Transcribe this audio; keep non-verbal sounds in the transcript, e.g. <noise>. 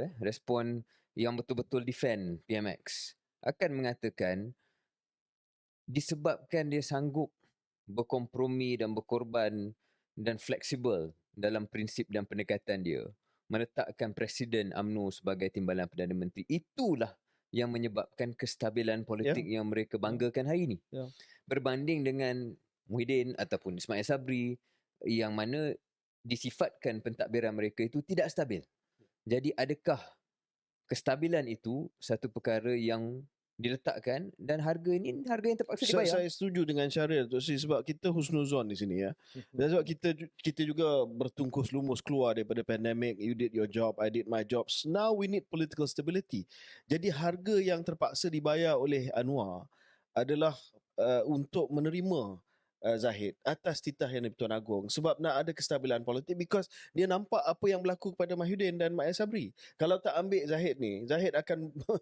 eh, respon yang betul-betul defend PMX akan mengatakan disebabkan dia sanggup berkompromi dan berkorban dan fleksibel dalam prinsip dan pendekatan dia. Meletakkan Presiden AMNO sebagai timbalan Perdana Menteri. Itulah yang menyebabkan kestabilan politik yeah. yang mereka banggakan hari ini. Ya. berbanding dengan Muhyiddin ataupun Ismail Sabri yang mana disifatkan pentadbiran mereka itu tidak stabil jadi adakah kestabilan itu satu perkara yang diletakkan dan harga ini harga yang terpaksa Saya, dibayar saya setuju dengan Syaril tu Sri, sebab kita husnuzon di sini ya. Dan sebab kita kita juga bertungkus lumus keluar daripada pandemik. You did your job, I did my jobs. Now we need political stability. Jadi harga yang terpaksa dibayar oleh Anwar adalah uh, untuk menerima uh, Zahid atas titah yang di-Pertuan Agong sebab nak ada kestabilan politik because dia nampak apa yang berlaku kepada Mahyudin dan Mak Sabri. Kalau tak ambil Zahid ni, Zahid akan <laughs>